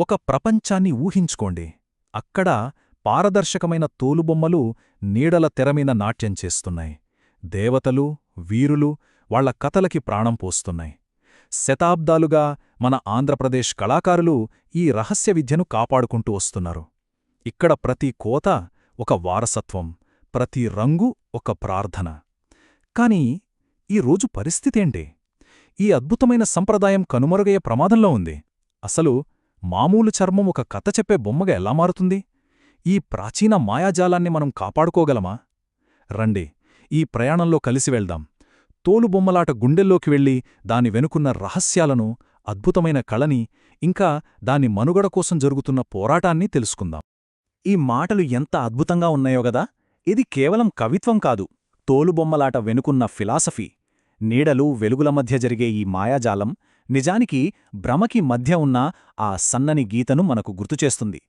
ఒక ప్రపంచాన్ని ఊహించుకోండి. అక్కడ పారదర్శకమైన తోలుబొమ్మలు నీడల తెరమీద నాట్యం చేస్తున్నాయి. దేవతలు వీరులు వాళ్ళ కథలకి ప్రాణం పోస్తున్నాయి. శతాబ్దాలుగా మన ఆంధ్రప్రదేశ్ కళాకారులు ఈ రహస్య విద్యను కాపాడుకుంటూ వస్తున్నారు. ఇక్కడ ప్రతి కోత ఒక వారసత్వం ప్రతి రంగు ఒక ప్రార్థన. కాని ఈ రోజు పరిస్థితేంటి ఈ అద్భుతమైన సంప్రదాయం కనుమరుగయ్యే ప్రమాదంలో ఉంది. అసలు మామూలు చర్మం ఒక కథ చెప్పే బొమ్మగా ఎలా మారుతుంది? ఈ ప్రాచీన మాయాజాలాన్ని మనం కాపాడుకోగలమా? రండి ఈ ప్రయాణంలో కలిసి వెళ్దాం. తోలుబొమ్మలాట గుండెల్లోకి వెళ్ళి దాని వెనుకున్న రహస్యాలను అద్భుతమైన కళని ఇంకా దాని మనుగడ కోసం జరుగుతున్న పోరాటాన్ని తెలుసుకుందాం. ఈ మాటలు ఎంత అద్భుతంగా ఉన్నాయో గదా! ఇది కేవలం కవిత్వం కాదు. తోలుబొమ్మలాట వెనుకున్న ఫిలాసఫీ నీడలు వెలుగుల మధ్య జరిగే ఈ మాయాజాలం నిజానికి భ్రమకి మధ్య ఉన్న ఆ సన్నని గీతను మనకు గుర్తుచేస్తుంది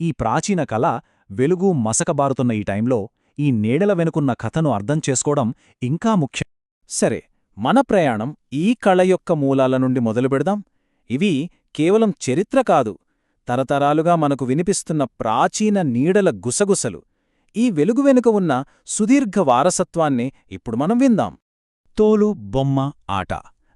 ఈ ప్రాచీన కళ వెలుగు మసకబారుతున్న ఈ టైంలో ఈ నీడల వెనుకున్న కథను అర్థం చేసుకోవడం ఇంకా ముఖ్యం. సరే మన ప్రయాణం ఈ కళ యొక్క మూలాల నుండి మొదలుపెడదాం ఇవి కేవలం చరిత్ర కాదు తరతరాలుగా మనకు వినిపిస్తున్న ప్రాచీన నీడల గుసగుసలు. ఈ వెలుగు వెనుక ఉన్న సుదీర్ఘ వారసత్వాన్ని ఇప్పుడు మనం విందాం. తోలు బొమ్మ ఆట.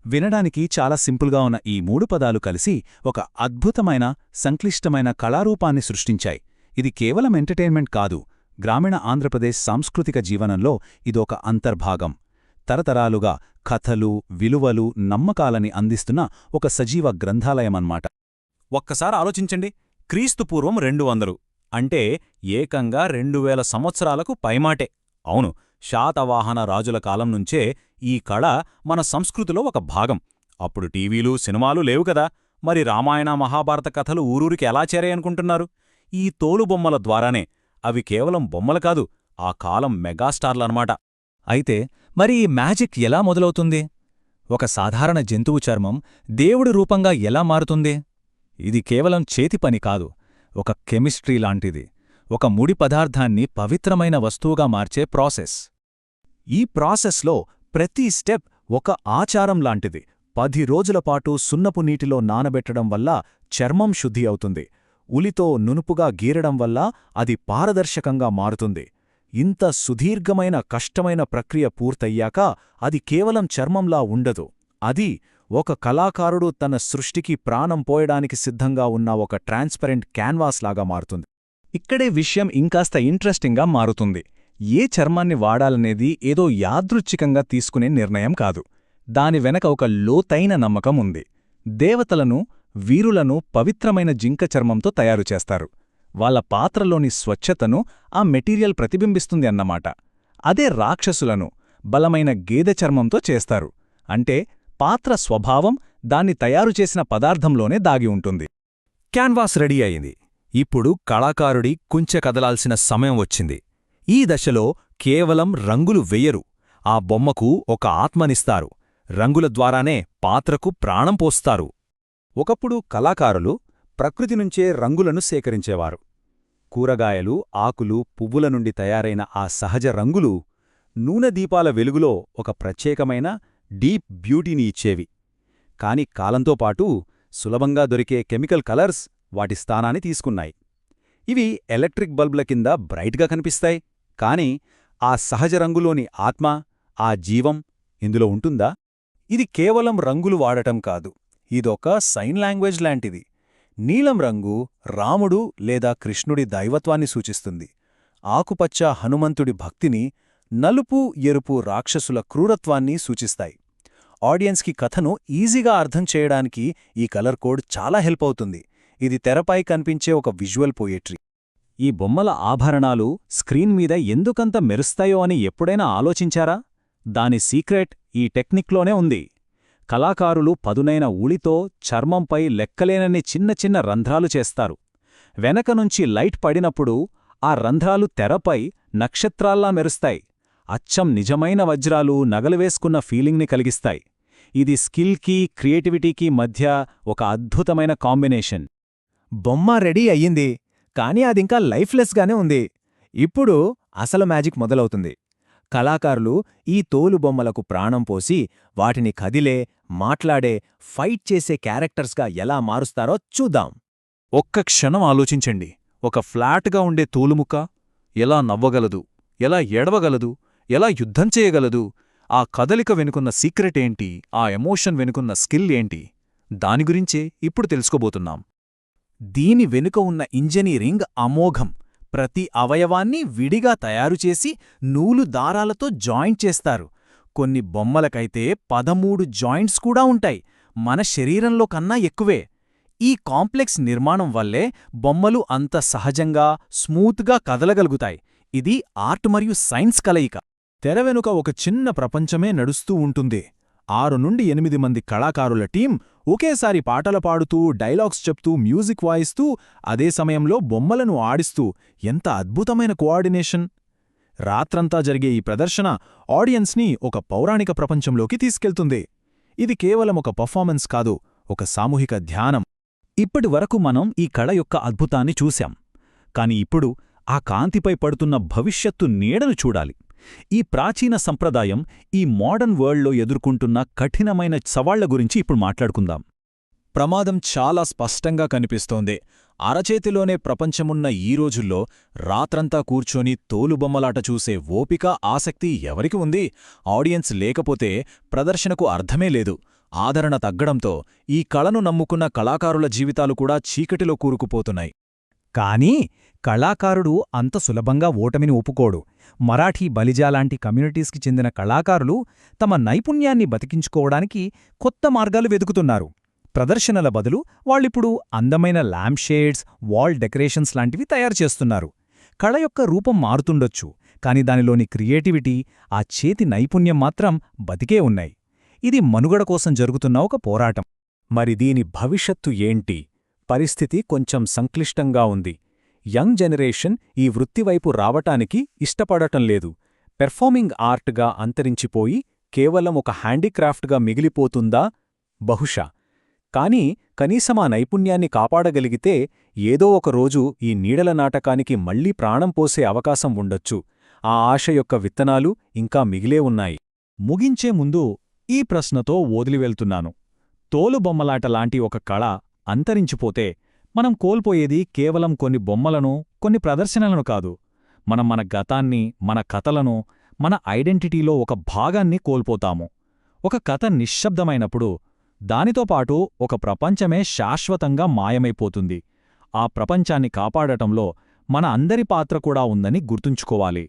వినడానికి చాలా సింపుల్గా ఉన్న ఈ మూడు పదాలు కలిసి ఒక అద్భుతమైన సంక్లిష్టమైన కళారూపాన్ని సృష్టించాయి. ఇది కేవలం ఎంటర్టైన్మెంట్ కాదు గ్రామీణ ఆంధ్రప్రదేశ్ సాంస్కృతిక జీవనంలో ఇదొక అంతర్భాగం. తరతరాలుగా కథలు విలువలు నమ్మకాలని అందిస్తున్న ఒక సజీవ గ్రంథాలయమన్మాట ఒక్కసారి ఆలోచించండి. క్రీస్తుపూర్వం రెండు వందలు అంటే ఏకంగా రెండు వేల సంవత్సరాలకు పైమాటే. అవును శాతవాహన రాజుల కాలం నుంచే ఈ కళ మన సంస్కృతిలో ఒక భాగం. అప్పుడు టీవీలు సినిమాలు లేవు కదా. మరి రామాయణ మహాభారత కథలు ఊరూరికి ఎలా చేరాయనుకుంటున్నారు? ఈ తోలుబొమ్మల ద్వారానే. అవి కేవలం బొమ్మలు కాదు ఆ కాలం మెగాస్టార్లనమాట అయితే మరి ఈ మ్యాజిక్ ఎలా మొదలవుతుంది? ఒక సాధారణ జంతువు చర్మం దేవుడి రూపంగా ఎలా మారుతుంది? ఇది కేవలం చేతి పని కాదు ఒక కెమిస్ట్రీ లాంటిది. ఒక ముడి పదార్థాన్ని పవిత్రమైన వస్తువుగా మార్చే ప్రాసెస్. ఈ ప్రాసెస్లో ప్రతి స్టెప్ ఒక ఆచారం లాంటిది. పది రోజులపాటు సున్నపు నీటిలో నానబెట్టడం వల్ల చర్మం శుద్ధి అవుతుంది. ఉలితో నునుపుగా గీరడం వల్ల అది పారదర్శకంగా మారుతుంది. ఇంత సుదీర్ఘమైన కష్టమైన ప్రక్రియ పూర్తయ్యాక అది కేవలం చర్మంలా ఉండదు. అది ఒక కళాకారుడు తన సృష్టికి ప్రాణం పోయడానికి సిద్ధంగా ఉన్న ఒక ట్రాన్స్పరెంట్ క్యాన్వాస్ లాగా మారుతుంది. ఇక్కడే విషయం ఇంకాస్త ఇంట్రెస్టింగ్గా మారుతుంది. ఏ చర్మాన్ని వాడాలనేది ఏదో యాదృచ్ఛికంగా తీసుకునే నిర్ణయం కాదు. దాని వెనక ఒక లోతైన నమ్మకం ఉంది. దేవతలను వీరులను పవిత్రమైన జింక చర్మంతో తయారుచేస్తారు వాళ్ళ పాత్రలోని స్వచ్ఛతను ఆ మెటీరియల్ ప్రతిబింబిస్తుంది అన్నమాట. అదే రాక్షసులను బలమైన గేదె చర్మంతో చేస్తారు. అంటే పాత్ర స్వభావం దాన్ని తయారుచేసిన పదార్థంలోనే దాగి ఉంటుంది. క్యాన్వాస్ రెడీ అయింది. ఇప్పుడు కళాకారుడి కుంచె కదలాల్సిన సమయం వచ్చింది. ఈ దశలో కేవలం రంగులు వెయ్యరు ఆ బొమ్మకు ఒక ఆత్మనిస్తారు. రంగుల ద్వారానే పాత్రకు ప్రాణం పోస్తారు. ఒకప్పుడు కళాకారులు ప్రకృతి నుంచే రంగులను సేకరించేవారు. కూరగాయలు ఆకులు పువ్వుల నుండి తయారైన ఆ సహజ రంగులు నూనె దీపాల వెలుగులో ఒక ప్రత్యేకమైన డీప్ బ్యూటీని ఇచ్చేవి. కాని కాలంతో పాటు సులభంగా దొరికే కెమికల్ కలర్స్ వాటి స్థానాన్ని తీసుకున్నాయి. ఇవి ఎలక్ట్రిక్ బల్బుల కింద బ్రైట్గా కనిపిస్తాయి. కాని ఆ సహజ రంగులోని ఆత్మ ఆ జీవం ఇందులో ఉంటుందా? ఇది కేవలం రంగులు వాడటం కాదు. ఇదొక సైన్ లాంగ్వేజ్ లాంటిది. నీలం రంగు రాముడు లేదా కృష్ణుడి దైవత్వాన్ని సూచిస్తుంది. ఆకుపచ్చ హనుమంతుడి భక్తిని నలుపు ఎరుపు రాక్షసుల క్రూరత్వాన్ని సూచిస్తాయి. ఆడియన్స్కి కథను ఈజీగా అర్థం చేయడానికి ఈ కలర్ కోడ్ చాలా హెల్ప్ అవుతుంది. ఇది తెరపై కనిపించే ఒక విజువల్ పోయెట్రీ. ఈ బొమ్మల ఆభరణాలు స్క్రీన్ మీద ఎందుకంత మెరుస్తాయో అని ఎప్పుడైనా ఆలోచించారా? దాని సీక్రెట్ ఈ టెక్నిక్లోనే ఉంది. కళాకారులు పదునైన ఊళితో చర్మంపై లెక్కలేనన్ని చిన్న చిన్న రంధ్రాలు చేస్తారు. వెనక నుంచి లైట్ పడినప్పుడు ఆ రంధ్రాలు తెరపై నక్షత్రాల్లా మెరుస్తాయి. అచ్చం నిజమైన వజ్రాలు నగలువేసుకున్న ఫీలింగ్ని కలిగిస్తాయి. ఇది స్కిల్కి క్రియేటివిటీకి మధ్య ఒక అద్భుతమైన కాంబినేషన్. బొమ్మ రెడీ అయ్యింది. కానీ అదింకా లైఫ్లెస్గానే ఉంది. ఇప్పుడు అసలు మ్యాజిక్ మొదలవుతుంది. కళాకారులు ఈ తోలు బొమ్మలకు ప్రాణం పోసి వాటిని కదిలే మాట్లాడే ఫైట్ చేసే క్యారెక్టర్స్గా ఎలా మారుస్తారో చూద్దాం. ఒక్క క్షణం ఆలోచించండి. ఒక ఫ్లాట్గా ఉండే తోలుముక్క ఎలా నవ్వగలదు? ఎలా ఏడవగలదు? ఎలా యుద్ధం చేయగలదు? ఆ కదలిక వెనుకున్న సీక్రెట్ ఏంటి? ఆ ఎమోషన్ వెనుకున్న స్కిల్ ఏంటి? దాని గురించే ఇప్పుడు తెలుసుకోబోతున్నాం. దీని వెనుక ఉన్న ఇంజనీరింగ్ అమోఘం. ప్రతి అవయవాన్ని విడిగా తయారుచేసి నూలు దారాలతో జాయింట్ చేస్తారు. కొన్ని బొమ్మలకైతే పదమూడు జాయింట్స్ కూడా ఉంటాయి. మన శరీరంలో కన్నా ఎక్కువే. ఈ కాంప్లెక్స్ నిర్మాణం వల్లే బొమ్మలు అంత సహజంగా స్మూత్గా కదలగలుగుతాయి. ఇది ఆర్ట్ మరియు సైన్స్ కలయిక. తెర వెనుక ఒక చిన్న ప్రపంచమే నడుస్తూ ఉంటుంది. ఆరు నుండి ఎనిమిది మంది కళాకారుల టీం ఒకేసారి పాటలు పాడుతూ డైలాగ్స్ చెప్తూ మ్యూజిక్ వాయిస్తూ అదే సమయంలో బొమ్మలను ఆడిస్తూ ఎంత అద్భుతమైన కోఆర్డినేషన్! రాత్రంతా జరిగే ఈ ప్రదర్శన ఆడియన్స్ని ఒక పౌరాణిక ప్రపంచంలోకి తీసుకెళ్తుంది. ఇది కేవలం ఒక పర్ఫార్మెన్స్ కాదు ఒక సామూహిక ధ్యానం. ఇప్పటి వరకు మనం ఈ కళ యొక్క అద్భుతాన్ని చూశాం. కాని ఇప్పుడు ఆ కాంతిపై పడుతున్న భవిష్యత్తు నీడను చూడాలి. ఈ ప్రాచీన సంప్రదాయం ఈ మోడర్న్ వరల్డ్లో ఎదుర్కొంటున్న కఠినమైన సవాళ్ళ గురించి ఇప్పుడు మాట్లాడుకుందాం. ప్రమాదం చాలా స్పష్టంగా కనిపిస్తోంది. అరచేతిలోనే ప్రపంచమున్న ఈ రోజుల్లో రాత్రంతా కూర్చొని తోలుబొమ్మలాట చూసే ఓపిక ఆసక్తి ఎవరికి ఉంది? ఆడియన్స్ లేకపోతే ప్రదర్శనకు అర్థమే లేదు. ఆదరణ తగ్గడంతో ఈ కళను నమ్ముకున్న కళాకారుల జీవితాలు కూడా చీకటిలో కూరుకుపోతున్నాయి. కానీ కళాకారుడు అంత సులభంగా ఓటమిని ఒప్పుకోడు. మరాఠీ బలిజాలాంటి కమ్యూనిటీస్కి చెందిన కళాకారులు తమ నైపుణ్యాన్ని బతికించుకోవడానికి కొత్త మార్గాలు వెతుకుతున్నారు. ప్రదర్శనల బదులు వాళ్ళిప్పుడు అందమైన ల్యాంప్ షేడ్స్ వాల్ డెకరేషన్స్ లాంటివి తయారు చేస్తున్నారు. కళ యొక్క రూపం మారుతుండొచ్చు కాని దానిలోని క్రియేటివిటీ ఆ చేతి నైపుణ్యం మాత్రం బతికే ఉన్నాయి. ఇది మనుగడ కోసం జరుగుతున్న ఒక పోరాటం. మరి దీని భవిష్యత్తు ఏంటి? పరిస్థితి కొంచెం సంక్లిష్టంగా ఉంది. యంగ్ జనరేషన్ ఈ వృత్తివైపు రావటానికి ఇష్టపడటం లేదు. పెర్ఫార్మింగ్ ఆర్ట్గా అంతరించిపోయి కేవలం ఒక హ్యాండీక్రాఫ్ట్గా మిగిలిపోతుందా? బహుశా. కాని కనీసం ఆ నైపుణ్యాన్ని కాపాడగలిగితే ఏదో ఒకరోజు ఈ నీడల నాటకానికి మళ్ళీ ప్రాణం పోసే అవకాశం ఉండొచ్చు. ఆ ఆశ యొక్క విత్తనాలు ఇంకా మిగిలే ఉన్నాయి. ముగించే ముందు ఈ ప్రశ్నతో వదిలివెళ్తున్నాను. తోలుబొమ్మలాట లాంటి ఒక కళ అంతరించిపోతే మనం కోల్పోయేది కేవలం కొన్ని బొమ్మలను కొన్ని ప్రదర్శనలను కాదు. మనం మన గతాన్ని మన కథలను మన ఐడెంటిటీలో ఒక భాగాన్ని కోల్పోతాము. ఒక కథ నిశ్శబ్దమైనప్పుడు దానితో పాటు ఒక ప్రపంచమే శాశ్వతంగా మాయమైపోతుంది. ఆ ప్రపంచాన్ని కాపాడటంలో మన అందరి పాత్ర కూడా ఉందని గుర్తుంచుకోవాలి.